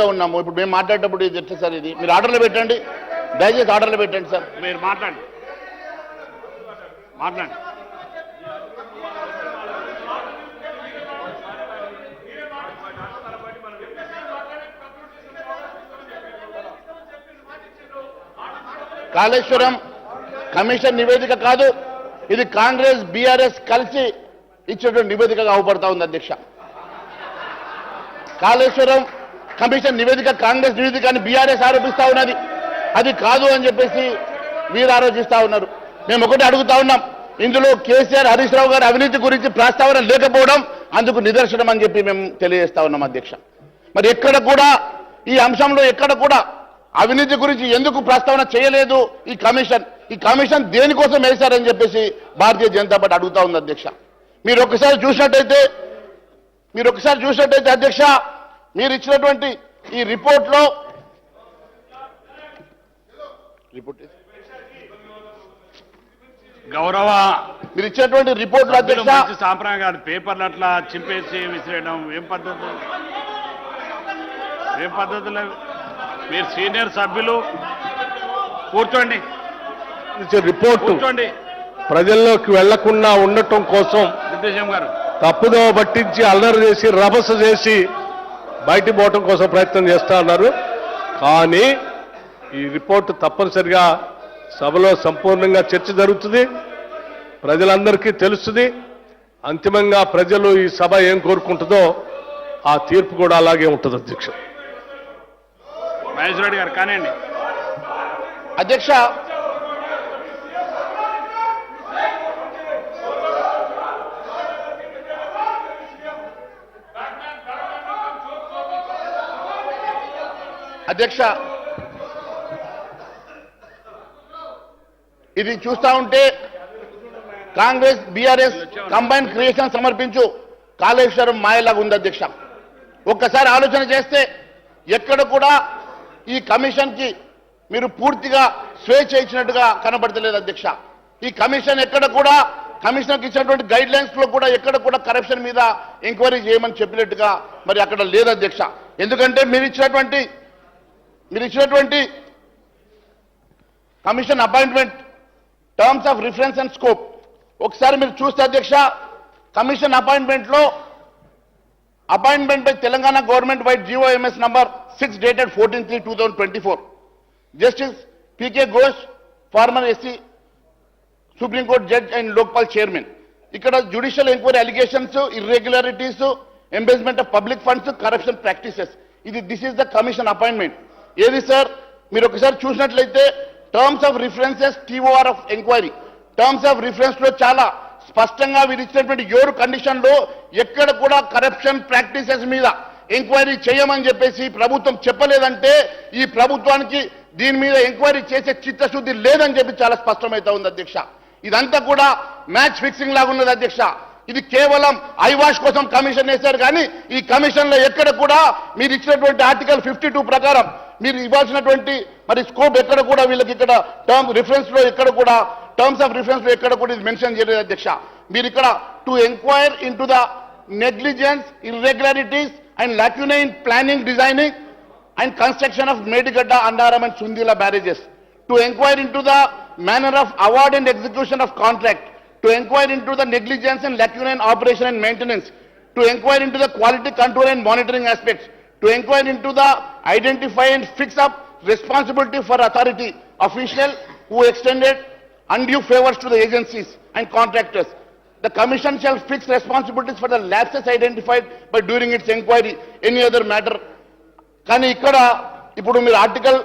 ఉన్నాము. ఇప్పుడు మేము మాట్లాడేటప్పుడు ఇది ఎట్లా సార్ ఇది? మీరు ఆర్డర్లో పెట్టండి. దయచేసి ఆర్డర్లో పెట్టండి సార్. మీరు మాట్లాడండి. మాట్లాడండి. కాళేశ్వరం కమిషన్ నివేదిక కాదు. ఇది కాంగ్రెస్ బీఆర్ఎస్ కలిసి ఇచ్చేటువంటి నివేదికగా అవపడతా ఉంది అధ్యక్ష. కాళేశ్వరం కమిషన్ నివేదిక కాంగ్రెస్ నివేదిక అని బీఆర్ఎస్ ఆరోపిస్తా ఉన్నది. అది కాదు అని చెప్పేసి వీరు ఆలోచిస్తా ఉన్నారు. మేము ఒకటి అడుగుతా ఉన్నాం. ఇందులో కేసీఆర్ హరీష్ రావు గారి అవినీతి గురించి ప్రస్తావన లేకపోవడం అందుకు నిదర్శనం అని చెప్పి మేము తెలియజేస్తా ఉన్నాం అధ్యక్ష. మరి ఎక్కడ కూడా ఈ అంశంలో ఎక్కడ కూడా అవినీతి గురించి ఎందుకు ప్రస్తావన చేయలేదు ఈ కమిషన్? ఈ కమిషన్ దేనికోసం వేశారని చెప్పేసి భారతీయ జనతా పార్టీ అడుగుతా ఉంది అధ్యక్ష. మీరు ఒకసారి చూసినట్టయితే మీరు ఒకసారి చూసినట్టయితే అధ్యక్ష మీరు ఇచ్చినటువంటి ఈ రిపోర్ట్లో రిపోర్ట్ గౌరవ మీరు ఇచ్చినటువంటి రిపోర్ట్లో అధ్యక్ష సాంప్రదాయం కాదు పేపర్లు అట్లా చింపేసి విసిరేయడం ఏం పద్ధతి? ఏం పద్ధతులు? మీరు సీనియర్ సభ్యులు కూర్చోండి. రిపోర్టు కూర్చోండి. ప్రజల్లోకి వెళ్ళకుండా ఉండటం కోసం గారు. తప్పుదోవ పట్టించి అల్లరి చేసి రభస చేసి బయటి పోవటం కోసం ప్రయత్నం చేస్తా ఉన్నారు కానీ ఈ రిపోర్టు తప్పనిసరిగా సభలో సంపూర్ణంగా చర్చ జరుగుతుంది. ప్రజలందరికీ తెలుస్తుంది. అంతిమంగా ప్రజలు ఈ సభ ఏం కోరుకుంటుందో ఆ తీర్పు కూడా అలాగే ఉంటుంది అధ్యక్ష. మహేష్ రెడ్డి గారు కానివ్వండి. అధ్యక్ష అధ్యక్ష ఇది చూస్తా ఉంటే కాంగ్రెస్ బీఆర్ఎస్ కంబైన్ క్రియేషన్ సమర్పించు కాళేశ్వరం మాయలాగా ఉంది అధ్యక్ష. ఒక్కసారి ఆలోచన చేస్తే ఎక్కడ కూడా ఈ కమిషన్కి మీరు పూర్తిగా స్వేచ్ఛ ఇచ్చినట్టుగా కనబడతలేదు అధ్యక్ష. ఈ కమిషన్ ఎక్కడ కూడా కమిషన్కి ఇచ్చినటువంటి గైడ్ లైన్స్లో కూడా ఎక్కడ కూడా కరప్షన్ మీద ఎంక్వైరీ చేయమని చెప్పినట్టుగా మరి అక్కడ లేదు అధ్యక్ష. ఎందుకంటే మీరు ఇచ్చినటువంటి మీరు ఇచ్చినటువంటి commission appointment terms of reference and scope ఒకసారి మీరు చూస్తే అధ్యక్ష commission అపాయింట్మెంట్లో appointment by Telangana government by GOMS number six dated fourteen three two thousand twenty four justice PK Ghosh former SC supreme court judge and Lokpal chairman. ఇక్కడ judicial enquiry allegations irregularities embezzlement of public funds corruption practices ఇది this is the commission appointment ఏది sir? మీరు ఒకసారి చూసినట్లయితే terms of references TOR of enquiry terms of రిఫరెన్స్లో చాలా స్పష్టంగా వీరు ఇచ్చినటువంటి ఏడు కండిషన్లో ఎక్కడ కూడా కరప్షన్ ప్రాక్టీసెస్ మీద ఎంక్వైరీ చేయమని చెప్పేసి ప్రభుత్వం చెప్పలేదంటే ఈ ప్రభుత్వానికి దీని మీద ఎంక్వైరీ చేసే చిత్తశుద్ధి లేదని చెప్పి చాలా స్పష్టమైతా ఉంది అధ్యక్ష. ఇదంతా కూడా మ్యాచ్ ఫిక్సింగ్ లాగా ఉన్నది అధ్యక్ష. ఇది కేవలం ఐవాష్ కోసం కమిషన్ వేశారు కానీ ఈ కమిషన్లో ఎక్కడ కూడా మీరు ఇచ్చినటువంటి ఆర్టికల్ ఫిఫ్టీ ప్రకారం మీరు ఇవ్వాల్సినటువంటి మరి స్కోప్ ఎక్కడ కూడా వీళ్ళకి ఇక్కడ టర్మ్ రిఫరెన్స్లో ఎక్కడ కూడా టర్మ్స్ ఆఫ్ రిఫరెన్స్లో ఎక్కడ కూడా ఇది మెన్షన్ చేయలేదు అధ్యక్ష. మీరు ఇక్కడ to enquire into the negligence irregularities and lacunae in planning designing and construction of Medigadda, Annaram and Sundila barrages to enquire into the manner of award and execution of contract to inquire into the negligence and lacuna in operation and maintenance, to inquire into the quality control and monitoring aspects, to inquire into the identify and fix up responsibility for authority official who extended undue favors to the agencies and contractors. The commission shall fix responsibilities for the lapses identified by during its inquiry, any other matter కానీ ఇక్కడ ఇప్పుడు మీరు article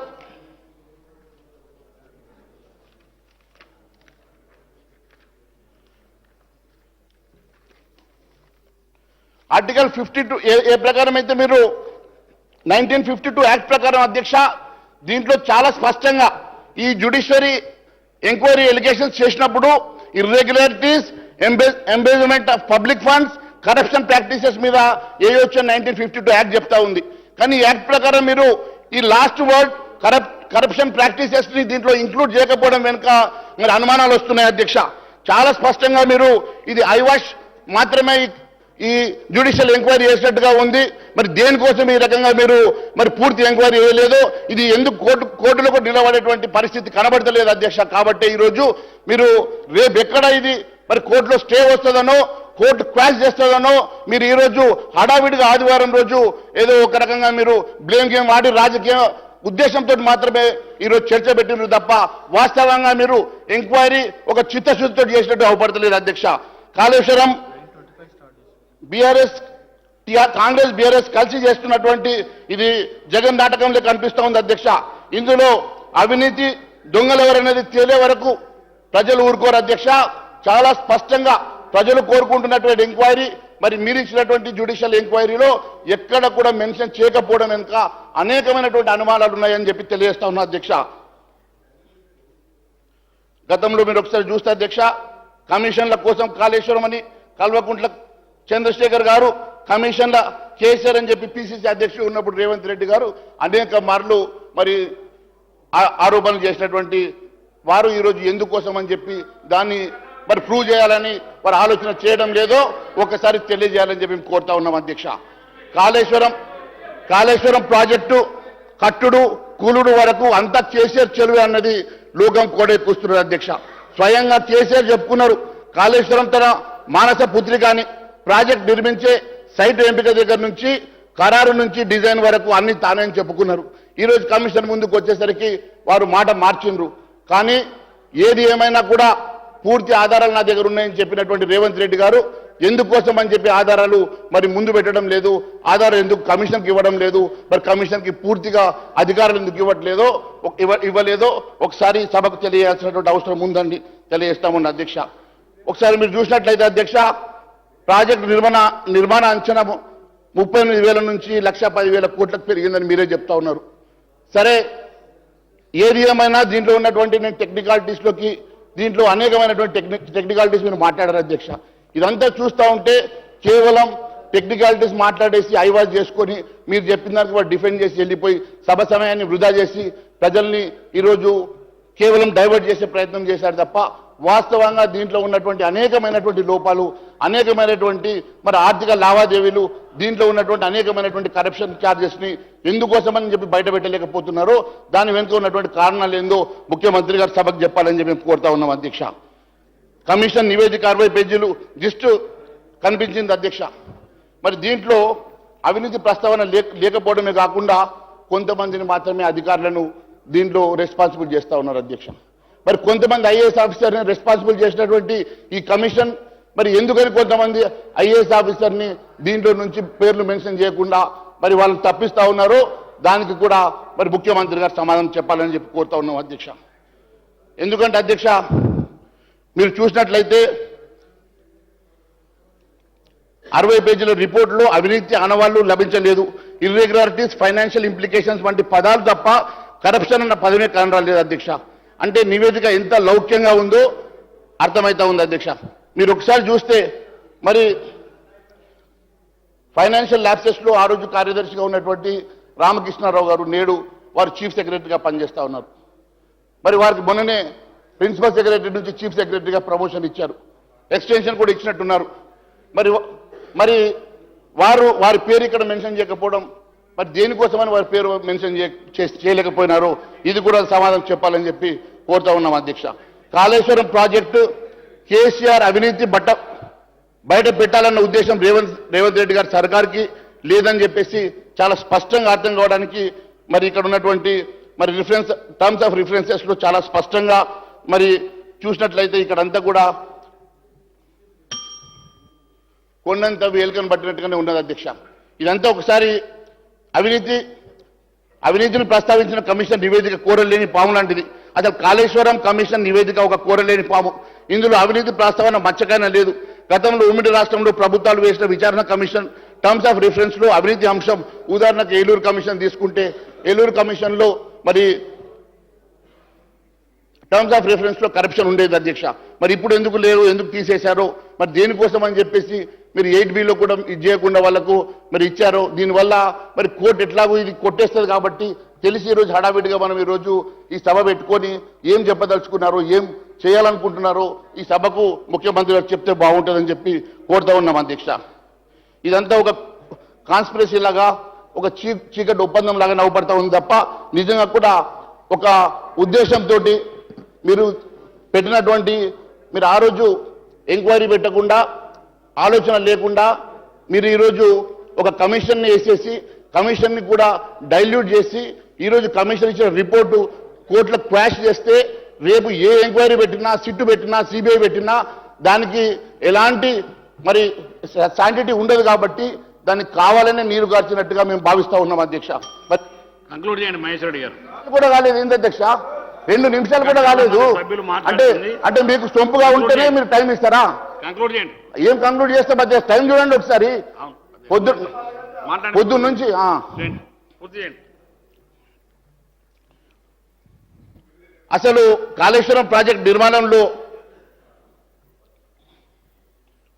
article fifty two A A ప్రకారం అయితే మీరు nineteen fifty two act ప్రకారం అధ్యక్ష దీంట్లో చాలా స్పష్టంగా ఈ జ్యుడిషియరీ ఎంక్వైరీ ఎలిగేషన్స్ చేసినప్పుడు irregularities embezzlement of public funds corruption practices మీద ఏయొచ్చు నైన్టీన్ ఫిఫ్టీ టూ యాక్ట్ చెప్తా ఉంది. కానీ యాక్ట్ ప్రకారం మీరు ఈ లాస్ట్ వర్డ్ కరప్ కరప్షన్ ప్రాక్టీసెస్ని దీంట్లో ఇంక్లూడ్ చేయకపోవడం వెనుక మరి అనుమానాలు వస్తున్నాయి అధ్యక్ష. చాలా స్పష్టంగా మీరు ఇది ఐవాష్ మాత్రమే ఈ జ్యుడిషియల్ ఎంక్వైరీ చేసినట్టుగా ఉంది. మరి దేనికోసం ఈ రకంగా మీరు మరి పూర్తి ఎంక్వైరీ చేయలేదు ఇది ఎందుకు కోర్టు కోర్టులో కూడా నిలబడేటువంటి పరిస్థితి కనబడతలేదు అధ్యక్ష. కాబట్టి ఈరోజు మీరు రేపు ఎక్కడ ఇది? మరి కోర్టులో స్టే వస్తుందనో కోర్టు క్వాష్ చేస్తుందనో మీరు ఈరోజు హడావిడిగా ఆదివారం రోజు ఏదో ఒక రకంగా మీరు బ్లేమ్ గేమ్ ఆడి రాజకీయ ఉద్దేశంతో మాత్రమే ఈరోజు చర్చ పెట్టినారు తప్ప వాస్తవంగా మీరు ఎంక్వైరీ ఒక చిత్తశుద్ధితో చేసినట్టు అవపడతలేదు అధ్యక్ష. కాళేశ్వరం బీఆర్ఎస్ కాంగ్రెస్ బీఆర్ఎస్ కలిసి చేస్తున్నటువంటి ఇది జగన్ నాటకంలో కనిపిస్తూ ఉంది అధ్యక్ష. ఇందులో అవినీతి దొంగలెవరనేది తేలే వరకు ప్రజలు ఊరుకోరు అధ్యక్ష. చాలా స్పష్టంగా ప్రజలు కోరుకుంటున్నటువంటి ఎంక్వైరీ మరి మీరు ఇచ్చినటువంటి జ్యుడిషియల్ ఎంక్వైరీలో ఎక్కడ కూడా మెన్షన్ చేయకపోవడం వెనుక అనేకమైనటువంటి అనుమానాలు ఉన్నాయని చెప్పి తెలియజేస్తా ఉన్నా అధ్యక్ష. గతంలో మీరు ఒకసారి చూస్తే అధ్యక్ష కమిషన్ల కోసం కాళేశ్వరం అని కల్వకుంట్ల చంద్రశేఖర్ గారు కమిషన్ల కేసీఆర్ అని చెప్పి పిసిసి అధ్యక్షుడు ఉన్నప్పుడు రేవంత్ రెడ్డి గారు అనేక మార్లు మరి ఆ- ఆరోపణలు చేసినటువంటి వారు ఈరోజు ఎందుకోసం అని చెప్పి దాన్ని మరి ప్రూవ్ చేయాలని వారు ఆలోచన చేయడం లేదో ఒకసారి తెలియజేయాలని చెప్పి కోరుతా ఉన్నాం అధ్యక్ష. కాళేశ్వరం కాళేశ్వరం ప్రాజెక్టు కట్టుడు కూలుడు వరకు అంతా కేసీఆర్ చెరువే అన్నది లోకం కోడే కూస్తున్నారు అధ్యక్ష. స్వయంగా కేసీఆర్ చెప్పుకున్నారు కాళేశ్వరం తన మానస పుత్రిక అని. ప్రాజెక్ట్ నిర్మించే సైట్ ఎంపిక దగ్గర నుంచి ఖరారు నుంచి డిజైన్ వరకు అన్ని తానే అని చెప్పుకున్నారు. ఈరోజు కమిషన్ ముందుకు వచ్చేసరికి వారు మాట మార్చిండ్రు. కానీ ఏది ఏమైనా కూడా పూర్తి ఆధారాలు నా దగ్గర ఉన్నాయని చెప్పినటువంటి రేవంత్ రెడ్డి గారు ఎందుకోసం అని చెప్పి ఆధారాలు మరి ముందు పెట్టడం లేదు ఆధారం ఎందుకు కమిషన్కి ఇవ్వడం లేదు మరి కమిషన్కి పూర్తిగా అధికారాలు ఎందుకు ఇవ్వట్లేదో ఇవ్వలేదో ఒకసారి సభకు తెలియాల్సినటువంటి అవసరం ఉందండి తెలియజేస్తామండి అధ్యక్ష. ఒకసారి మీరు చూసినట్లయితే అధ్యక్ష ప్రాజెక్టు నిర్మాణ నిర్మాణ అంచనా ముప్పై ఎనిమిది వేల నుంచి లక్ష పదివేల కోట్లకు పెరిగిందని మీరే చెప్తా ఉన్నారు. సరే ఏది ఏమైనా దీంట్లో ఉన్నటువంటి నేను టెక్నికాలిటీస్లోకి దీంట్లో అనేకమైనటువంటి టెక్ని టెక్నికాలిటీస్ మీరు మాట్లాడారు అధ్యక్ష. ఇదంతా చూస్తూ ఉంటే కేవలం టెక్నికాలిటీస్ మాట్లాడేసి ఐవాజ్ చేసుకొని మీరు చెప్పిన దానికి వాడు డిఫెండ్ చేసి వెళ్ళిపోయి సభ సమయాన్ని వృధా చేసి ప్రజల్ని ఈరోజు కేవలం డైవర్ట్ చేసే ప్రయత్నం చేశారు తప్ప వాస్తవంగా దీంట్లో ఉన్నటువంటి అనేకమైనటువంటి లోపాలు అనేకమైనటువంటి మరి ఆర్థిక లావాదేవీలు దీంట్లో ఉన్నటువంటి అనేకమైనటువంటి కరప్షన్ ఛార్జెస్ని ఎందుకోసమని చెప్పి బయట పెట్టలేకపోతున్నారో దాని వెనుక ఉన్నటువంటి కారణాలు ఏందో ముఖ్యమంత్రి గారు సభకు చెప్పాలని చెప్పి కోరుతా ఉన్నాం అధ్యక్ష. కమిషన్ నివేదిక అరవై పేజీలు జస్ట్ కనిపించింది అధ్యక్ష. మరి దీంట్లో అవినీతి ప్రస్తావన లేకపోవడమే కాకుండా కొంతమందిని మాత్రమే అధికారులను దీంట్లో రెస్పాన్సిబుల్ చేస్తా ఉన్నారు అధ్యక్ష. మరి కొంతమంది ఐఏఎస్ ఆఫీసర్ని రెస్పాన్సిబుల్ చేసినటువంటి ఈ కమిషన్ మరి ఎందుకని కొంతమంది ఐఏఎస్ ఆఫీసర్ని దీంట్లో నుంచి పేర్లు మెన్షన్ చేయకుండా మరి వాళ్ళు తప్పిస్తా ఉన్నారో దానికి కూడా మరి ముఖ్యమంత్రి గారు సమాధానం చెప్పాలని చెప్పి కోరుతా ఉన్నాం అధ్యక్ష. ఎందుకంటే అధ్యక్ష మీరు చూసినట్లయితే అరవై పేజీల రిపోర్టులో అవినీతి ఆనవాళ్ళు లభించలేదు. ఇర్రెగ్యులారిటీస్ ఫైనాన్షియల్ ఇంప్లికేషన్స్ వంటి పదాలు తప్ప కరప్షన్ అన్న పదమే కనరాలేదు అధ్యక్ష. అంటే నివేదిక ఎంత లౌక్యంగా ఉందో అర్థమవుతా ఉంది అధ్యక్ష. మీరు ఒకసారి చూస్తే మరి ఫైనాన్షియల్ ల్యాప్సెస్ ఆ రోజు కార్యదర్శిగా ఉన్నటువంటి రామకృష్ణారావు గారు నేడు వారు చీఫ్ సెక్రటరీగా పనిచేస్తూ ఉన్నారు. మరి వారికి మొన్ననే ప్రిన్సిపల్ సెక్రటరీ నుంచి చీఫ్ సెక్రటరీగా ప్రమోషన్ ఇచ్చారు. ఎక్స్టెన్షన్ కూడా ఇచ్చినట్టున్నారు. మరి మరి వారు వారి పేరు ఇక్కడ మెన్షన్ చేయకపోవడం మరి దేనికోసమని వారి పేరు మెన్షన్ చేయలేకపోయినారు ఇది కూడా సమాధానం చెప్పాలని చెప్పి కోరుతా ఉన్నాం అధ్యక్ష. కాళేశ్వరం ప్రాజెక్టు కేసీఆర్ అవినీతి బట్ట బయట పెట్టాలన్న ఉద్దేశం రేవంత్ రేవంత్ రెడ్డి గారి సర్కార్కి లేదని చెప్పేసి చాలా స్పష్టంగా అర్థం కావడానికి మరి ఇక్కడ ఉన్నటువంటి మరి రిఫరెన్స్ టర్మ్స్ ఆఫ్ రిఫరెన్సెస్లో చాలా స్పష్టంగా మరి చూసినట్లయితే ఇక్కడంతా కూడా కొండంత వేలికను పట్టినట్టుగానే ఉన్నది అధ్యక్ష. ఇదంతా ఒకసారి అవినీతి అవినీతిని ప్రస్తావించిన కమిషన్ నివేదిక కోరలేని పాము లాంటిది. అసలు కాళేశ్వరం కమిషన్ నివేదిక ఒక కోరలేని పాము. ఇందులో అవినీతి ప్రస్తావన మచ్చకైనా లేదు. గతంలో ఉమ్మడి రాష్ట్రంలో ప్రభుత్వాలు వేసిన విచారణ కమిషన్ టర్మ్స్ ఆఫ్ రిఫరెన్స్లో అవినీతి అంశం ఉదాహరణకు ఏలూరు కమిషన్ తీసుకుంటే ఏలూరు కమిషన్లో మరి టర్మ్స్ ఆఫ్ రిఫరెన్స్లో కరప్షన్ ఉండేది అధ్యక్ష. మరి ఇప్పుడు ఎందుకు లేరు ఎందుకు తీసేశారో మరి దేనికోసం అని చెప్పేసి మీరు ఎయిట్ బిలో కూడా ఇది చేయకుండా వాళ్ళకు మరి ఇచ్చారు దీనివల్ల మరి కోర్టు ఎట్లాగో ఇది కొట్టేస్తుంది కాబట్టి తెలిసి ఈరోజు హడావిడిగా మనం ఈరోజు ఈ సభ పెట్టుకొని ఏం చెప్పదలుచుకున్నారో ఏం చేయాలనుకుంటున్నారో ఈ సభకు ముఖ్యమంత్రి గారు చెప్తే బాగుంటుందని చెప్పి కోరుతా ఉన్నాం అధ్యక్ష. ఇదంతా ఒక కాన్స్పిరసీ లాగా ఒక చీ చీకటి ఒప్పందం లాగా నవ్వుపడతా ఉంది తప్ప నిజంగా కూడా ఒక ఉద్దేశంతో మీరు పెట్టినటువంటి మీరు ఆ రోజు ఎంక్వైరీ పెట్టకుండా ఆలోచన లేకుండా మీరు ఈరోజు ఒక కమిషన్ని వేసేసి కమిషన్ని కూడా డైల్యూట్ చేసి ఈరోజు కమిషన్ ఇచ్చిన రిపోర్టు కోర్టులో క్వాష్ చేస్తే రేపు ఏ ఎంక్వైరీ పెట్టినా సిట్టు పెట్టినా సిబిఐ పెట్టినా దానికి ఎలాంటి మరి శాంటిటీ ఉండదు కాబట్టి దానికి కావాలనే నీరు గార్చినట్టుగా మేము భావిస్తా ఉన్నాం అధ్యక్ష. కంక్లూడ్ చేయండి మహేష్ రెడ్డి గారు. కూడా కాలేదు ఏంటి అధ్యక్ష? రెండు నిమిషాలు కూడా కాలేదు. అంటే. అంటే మీకు సొంపుగా ఉంటేనే మీరు టైం ఇస్తారా? కంక్లూడ్ చేయండి. ఏం కంక్లూడ్ చేస్తే మధ్య టైం చూడండి ఒకసారి. పొద్దు పొద్దున్న నుంచి అసలు కాళేశ్వరం ప్రాజెక్ట్ నిర్మాణంలో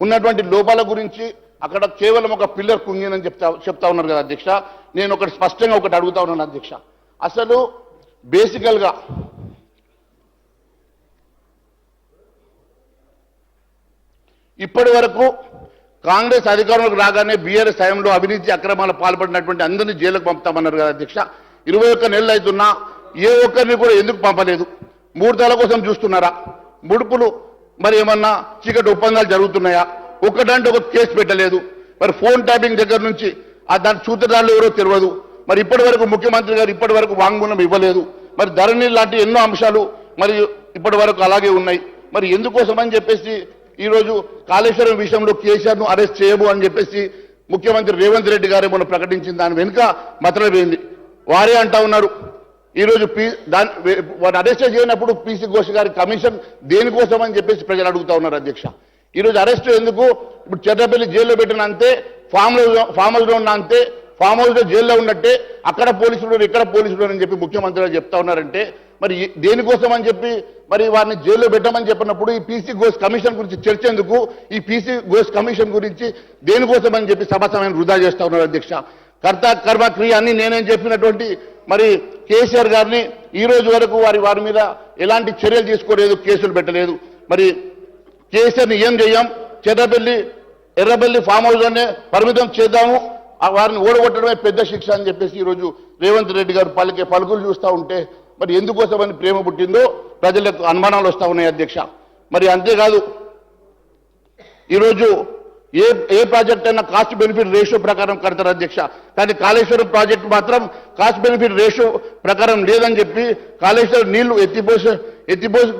ఉన్నటువంటి లోపాల గురించి అక్కడ కేవలం ఒక పిల్లర్ కుంగిందని చెప్తా చెప్తా ఉన్నారు కదా అధ్యక్ష. నేను ఒకటి స్పష్టంగా ఒకటి అడుగుతా ఉన్నాను అధ్యక్ష. అసలు బేసికల్గా ఇప్పటి వరకు కాంగ్రెస్ అధికారంలోకి రాగానే బీఆర్ఎస్ టైంలో అవినీతి అక్రమాలు పాల్పడినటువంటి అందరినీ జైలుకు పంపుతామన్నారు కదా అధ్యక్ష. ఇరవై ఒక్క నెలలు అవుతున్నా ఏ ఒక్కరిని కూడా ఎందుకు పంపలేదు? మూడతాల కోసం చూస్తున్నారా? ముడుపులు మరి ఏమన్నా చీకటి ఒప్పందాలు జరుగుతున్నాయా? ఒక్కటంటే ఒక కేసు పెట్టలేదు. మరి ఫోన్ ట్యాపింగ్ దగ్గర నుంచి ఆ దాని సూత్రధారులు ఎవరో తెలియదు. మరి ఇప్పటి వరకు ముఖ్యమంత్రి గారు ఇప్పటి వరకు వాంగ్మూలం ఇవ్వలేదు. మరి ధరణి లాంటి ఎన్నో అంశాలు మరి ఇప్పటి వరకు అలాగే ఉన్నాయి. మరి ఎందుకోసం అని చెప్పేసి ఈరోజు కాళేశ్వరం విషయంలో కేసీఆర్ను అరెస్ట్ చేయము అని చెప్పేసి ముఖ్యమంత్రి రేవంత్ రెడ్డి గారు మొన్న ప్రకటించిన దాని వెనుక మతలబేంది వారే అంటా ఉన్నారు. ఈరోజు పీ దాని వారు అరెస్ట్ చేయనప్పుడు పీసీ ఘోష్ గారి కమిషన్ దేనికోసం అని చెప్పేసి ప్రజలు అడుగుతా ఉన్నారు అధ్యక్ష. ఈరోజు అరెస్ట్ ఎందుకు? ఇప్పుడు చెర్రపల్లి జైల్లో పెట్టిన అంతే ఫామ్ హౌస్ ఫామ్ హౌస్లో ఉన్న అంతే ఫామ్ హౌస్లో జైల్లో ఉన్నట్టే అక్కడ పోలీసులు ఇక్కడ పోలీసులు అని చెప్పి ముఖ్యమంత్రి చెప్తా ఉన్నారంటే మరి దేనికోసం అని చెప్పి మరి వారిని జైల్లో పెట్టమని చెప్పినప్పుడు ఈ పీసీ గోస్ కమిషన్ గురించి చర్చ ఎందుకు ఈ పీసీ గోస్ కమిషన్ గురించి దేనికోసం అని చెప్పి సభ సమయం వృధా చేస్తా ఉన్నారు అధ్యక్ష. కర్త కర్మ క్రియ అని నేనేం చెప్పినటువంటి మరి కేసీఆర్ గారిని ఈ రోజు వరకు వారి వారి మీద ఎలాంటి చర్యలు తీసుకోలేదు కేసులు పెట్టలేదు. మరి కేసీఆర్ని ఏం చేయం? చెర్రబెల్లి ఎర్రబెల్లి ఫామ్ హౌస్లోనే పరిమితం చేద్దాము. ఆ వారిని ఓడగొట్టడమే పెద్ద శిక్ష అని చెప్పేసి ఈరోజు రేవంత్ రెడ్డి గారు పలికే పలుకులు చూస్తూ ఉంటే మరి ఎందుకోసమని ప్రేమ పుట్టిందో ప్రజలకు అనుమానాలు వస్తూ ఉన్నాయి అధ్యక్ష. మరి అంతేకాదు ఈరోజు ఏ ఏ ప్రాజెక్ట్ అయినా కాస్ట్ బెనిఫిట్ రేషియో ప్రకారం కడతారు అధ్యక్ష. కానీ కాళేశ్వరం ప్రాజెక్ట్ మాత్రం కాస్ట్ బెనిఫిట్ రేషియో ప్రకారం లేదని చెప్పి కాళేశ్వరం నీళ్ళు ఎత్తిపోసి ఎత్తిపోసి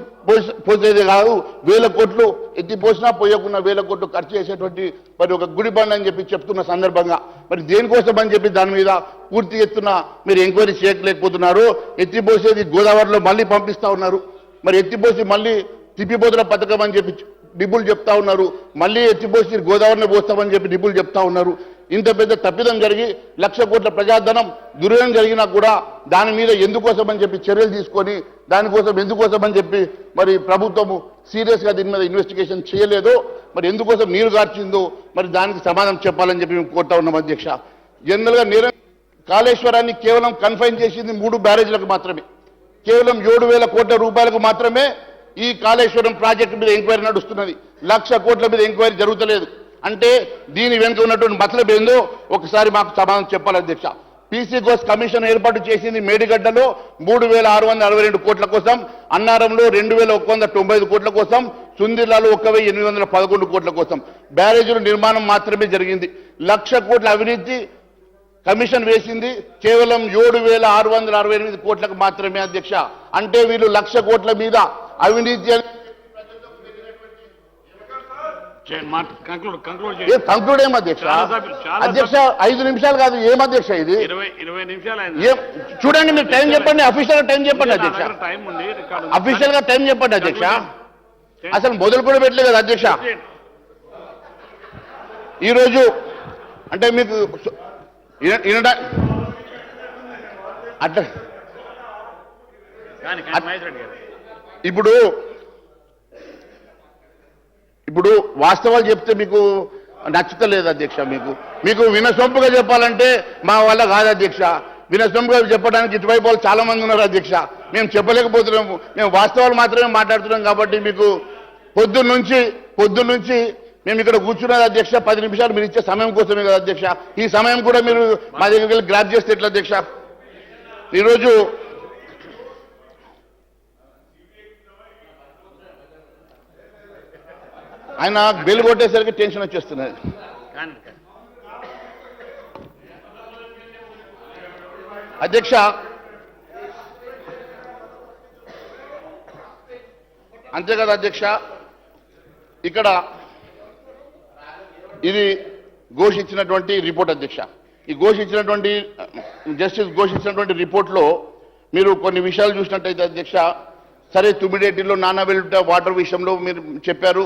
పోసేది కాదు వేల కోట్లు ఎత్తిపోసినా పోయకుండా వేల కోట్లు ఖర్చు చేసేటువంటి మరి ఒక గుడి బండి అని చెప్పి చెప్తున్న సందర్భంగా. మరి దేనికోసం అని చెప్పి దాని మీద పూర్తి ఎత్తున మీరు ఎంక్వైరీ చేయలేకపోతున్నారు. ఎత్తిపోసేది గోదావరిలో మళ్ళీ పంపిస్తా ఉన్నారు. మరి ఎత్తిపోసి మళ్ళీ తిప్పిపోతున్న పథకం అని చెప్పి నిపుణులు చెప్తా ఉన్నారు. మళ్ళీ ఎత్తిపోసి గోదావరిని పోస్తామని చెప్పి నిపుణులు చెప్తా ఉన్నారు. ఇంత పెద్ద తప్పిదం జరిగి లక్ష కోట్ల ప్రజాధనం దుర్యోగం జరిగినా కూడా దాని మీద ఎందుకోసం అని చెప్పి చర్యలు తీసుకొని దానికోసం ఎందుకోసం అని చెప్పి మరి ప్రభుత్వము సీరియస్గా దీని మీద ఇన్వెస్టిగేషన్ చేయలేదో. మరి ఎందుకోసం నీరు గార్చిందో మరి దానికి సమాధానం చెప్పాలని చెప్పి మేము కోరుతా ఉన్నాం అధ్యక్ష. జనరల్గా నిర కాళేశ్వరాన్ని కేవలం కన్ఫైన్ చేసింది మూడు బ్యారేజ్లకు మాత్రమే. కేవలం ఏడు వేల కోట్ల రూపాయలకు మాత్రమే ఈ కాళేశ్వరం ప్రాజెక్టు మీద ఎంక్వైరీ నడుస్తున్నది. లక్ష కోట్ల మీద ఎంక్వైరీ జరుగుతలేదు. అంటే దీని వెనుక ఉన్నటువంటి మతలబ్ ఏందో ఒకసారి మాకు సమాధానం చెప్పాలి అధ్యక్ష. పీసీ ఘోష్ కమిషన్ ఏర్పాటు చేసింది మేడిగడ్డలో మూడు వేల ఆరు వందల అరవై రెండు కోట్ల కోసం అన్నారంలో రెండు వేల ఒక వంద తొంభై ఐదు కోట్ల కోసం సుందిర్లాలో ఒక వెయ్యి ఎనిమిది వందల పదకొండు కోట్ల కోసం. బ్యారేజీల నిర్మాణం మాత్రమే జరిగింది. లక్ష కోట్ల అవినీతి కమిషన్ వేసింది. కేవలం ఏడు వేల ఆరు వందల అరవై ఎనిమిది కోట్లకు మాత్రమే అధ్యక్ష. అంటే వీళ్ళు లక్ష కోట్ల మీద అవినీతి అని- కంక్లూడ్ ఏ అధ్యక్ష? అధ్యక్ష ఐదు నిమిషాలు కాదు ఏం అధ్యక్ష ఇది? చూడండి మీరు టైం చెప్పండి అఫీషియల్గా టైం చెప్పండి అధ్యక్ష. అఫీషియల్గా టైం చెప్పండి అధ్యక్ష. అసలు మొదలు కూడా పెట్టలేదు కదా అధ్యక్ష. ఈరోజు అంటే మీకు వినడా అట్లా ఇప్పుడు ఇప్పుడు వాస్తవాలు చెప్తే మీకు నచ్చుతలేదు అధ్యక్ష మీకు. మీకు వినసొంపుగా చెప్పాలంటే మా వల్ల కాదు అధ్యక్ష. వినసొంపుగా చెప్పడానికి ఇటువైపు వాళ్ళు చాలా మంది ఉన్నారు అధ్యక్ష. మేము చెప్పలేకపోతున్నాము. మేము వాస్తవాలు మాత్రమే మాట్లాడుతున్నాం కాబట్టి మీకు పొద్దున్న నుంచి పొద్దున్న నుంచి మేము ఇక్కడ కూర్చున్నది అధ్యక్ష. పది నిమిషాలు మీరు ఇచ్చే సమయం కోసమే కదా అధ్యక్ష. ఈ సమయం కూడా మీరు మా దగ్గరికి వెళ్ళి గ్రాప్ చేస్తే ఎట్లా అధ్యక్ష? ఈరోజు ఆయన బెల్ కొట్టేసరికి టెన్షన్ వచ్చేస్తున్నది. అధ్యక్ష అంతే కదా అధ్యక్ష? ఇక్కడ ఇది ఘోషించినటువంటి రిపోర్ట్ అధ్యక్ష. ఈ ఘోషించినటువంటి జస్టిస్ ఘోషించినటువంటి రిపోర్ట్లో మీరు కొన్ని విషయాలు చూసినట్టయితే అధ్యక్ష సరే తుమ్మిడేటిలో నానా వెలుట వాటర్ విషయంలో మీరు చెప్పారు.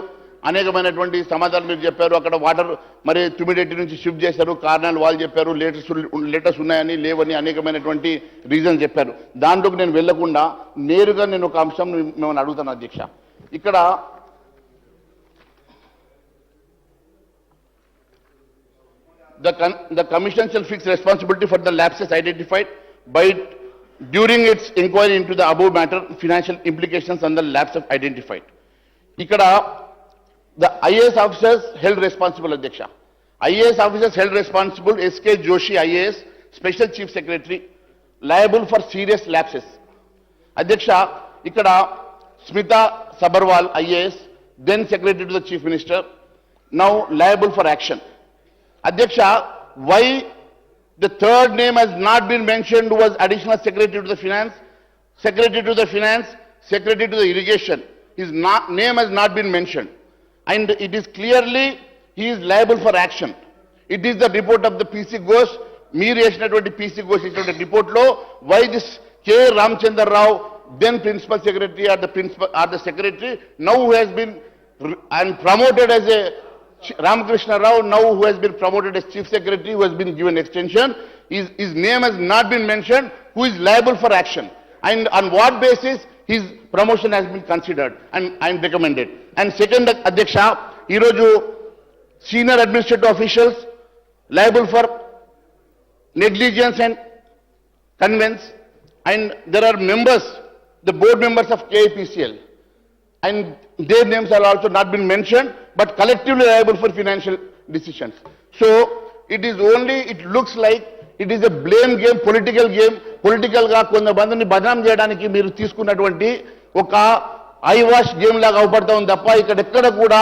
అనేకమైనటువంటి సమాధానం మీరు చెప్పారు. అక్కడ వాటర్ మరి తుమిడెట్టి నుంచి షిఫ్ట్ చేశారు. కారణాలు వాళ్ళు చెప్పారు. లేటెస్ లెటర్స్ ఉన్నాయని లేవని అనేకమైనటువంటి రీజన్స్ చెప్పారు. దాంట్లోకి నేను వెళ్ళకుండా నేరుగా నేను ఒక అంశం మిమ్మల్ని అడుగుతాను అధ్యక్ష. ఇక్కడ the the commission shall fix responsibility for the lapses identified by during its enquiry into the above matter financial implications and the lapse of identified ఇక్కడ the IAS officers held responsible, Adhyaksha. IAS officers held responsible, SK Joshi IAS, Special Chief Secretary, liable for serious lapses. అధ్యక్ష ఇక్కడ Smita Sabharwal IAS then secretary to the chief minister now liable for action అధ్యక్ష why the third name has not been mentioned was additional secretary to the finance secretary to the finance secretary to the irrigation his name has not been mentioned and it is clearly he is liable for action it is the report of the PC Ghosh మీరు వేసినటువంటి PC Ghosh ఇచ్చినటువంటి రిపోర్ట్లో why this K Ramachandar Rao then principal secretary or the principal or the secretary now who has been and promoted as a Ramakrishna Rao, now who has been promoted as chief secretary, who has been given extension, his, his name has not been mentioned, who is liable for action. And on what basis his promotion has been considered and, and recommended. And second అధ్యక్ష ఈరోజు senior administrative officials liable for negligence and connivance. And there are members the board members of KAPCL and their names are also not been mention but collectively liable for financial decisions so it is only it looks like it is a blame game political game పొలిటికల్గా కొంతమందిని బదనాం చేయడానికి మీరు తీసుకున్నటువంటి ఒక I wash game లాగా అవుపడతా ఉంది తప్ప ఇక్కడ ఎక్కడ కూడా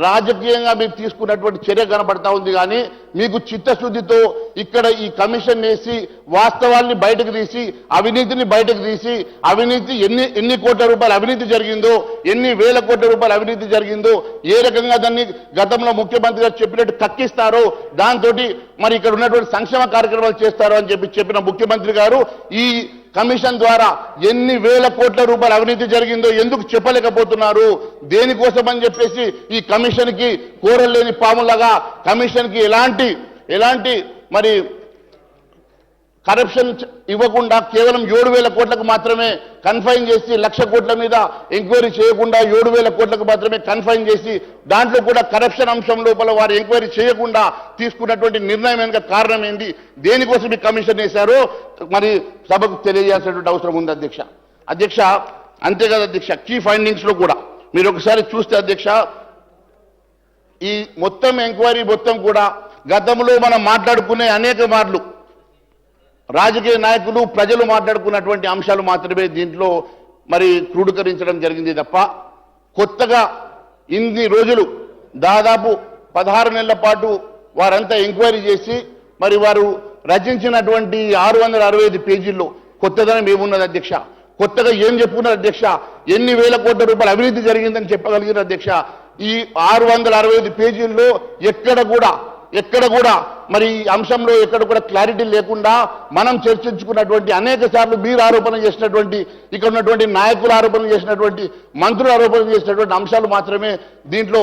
రాజకీయంగా మీరు తీసుకున్నటువంటి చర్య కనబడతా ఉంది కానీ మీకు చిత్తశుద్ధితో ఇక్కడ ఈ కమిషన్ వేసి వాస్తవాల్ని బయటకు తీసి అవినీతిని బయటకు తీసి అవినీతి ఎన్ని ఎన్ని కోట్ల రూపాయలు అవినీతి జరిగిందో ఎన్ని వేల కోట్ల రూపాయలు అవినీతి జరిగిందో ఏ రకంగా దాన్ని గతంలో ముఖ్యమంత్రి గారు చెప్పినట్టు కక్కిస్తారో దాంతో మరి ఇక్కడ ఉన్నటువంటి సంక్షేమ కార్యక్రమాలు చేస్తారో అని చెప్పి చెప్పిన ముఖ్యమంత్రి గారు ఈ కమిషన్ ద్వారా ఎన్ని వేల కోట్ల రూపాయల అవినీతి జరిగిందో ఎందుకు చెప్పలేకపోతున్నారు? దేనికోసం అని చెప్పేసి ఈ కమిషన్కి కూరలేని పాములాగా కమిషన్కి ఎలాంటి ఎలాంటి మరి కరప్షన్ ఇవ్వకుండా కేవలం ఏడు వేల కోట్లకు మాత్రమే కన్ఫైన్ చేసి లక్ష కోట్ల మీద ఎంక్వైరీ చేయకుండా ఏడు వేల కోట్లకు మాత్రమే కన్ఫైన్ చేసి దాంట్లో కూడా కరప్షన్ అంశం లోపల వారు ఎంక్వైరీ చేయకుండా తీసుకున్నటువంటి నిర్ణయం వెనుక కారణం ఏంటి దేనికోసం ఈ కమిషన్ వేశారో? మరి సభకు తెలియజేసినటువంటి అవసరం ఉంది అధ్యక్ష. అధ్యక్ష అంతేకాదు అధ్యక్ష కీ ఫైండింగ్స్లో కూడా. మీరు ఒకసారి చూస్తే అధ్యక్ష ఈ మొత్తం ఎంక్వైరీ మొత్తం కూడా గతంలో మనం మాట్లాడుకునే అనేక మార్లు రాజకీయ నాయకులు ప్రజలు మాట్లాడుకున్నటువంటి అంశాలు మాత్రమే దీంట్లో మరి క్రోడీకరించడం జరిగింది తప్ప కొత్తగా ఇన్ని రోజులు దాదాపు పదహారు నెలల పాటు వారంతా ఎంక్వైరీ చేసి మరి వారు రచించినటువంటి ఆరు వందల అరవై ఐదు పేజీల్లో కొత్తదనం ఏమున్నది అధ్యక్ష? కొత్తగా ఏం చెప్పుకున్నారు అధ్యక్ష? ఎన్ని వేల కోట్ల రూపాయలు అవినీతి జరిగిందని చెప్పగలిగిన అధ్యక్ష? ఈ ఆరు వందల అరవై ఐదు పేజీల్లో ఎక్కడ కూడా ఎక్కడ కూడా మరి ఈ అంశంలో ఎక్కడ కూడా క్లారిటీ లేకుండా మనం చర్చించుకున్నటువంటి అనేక సార్లు మీరు ఆరోపణ చేసినటువంటి ఇక్కడ ఉన్నటువంటి నాయకులు ఆరోపణ చేసినటువంటి మంత్రులు ఆరోపణ చేసినటువంటి అంశాలు మాత్రమే దీంట్లో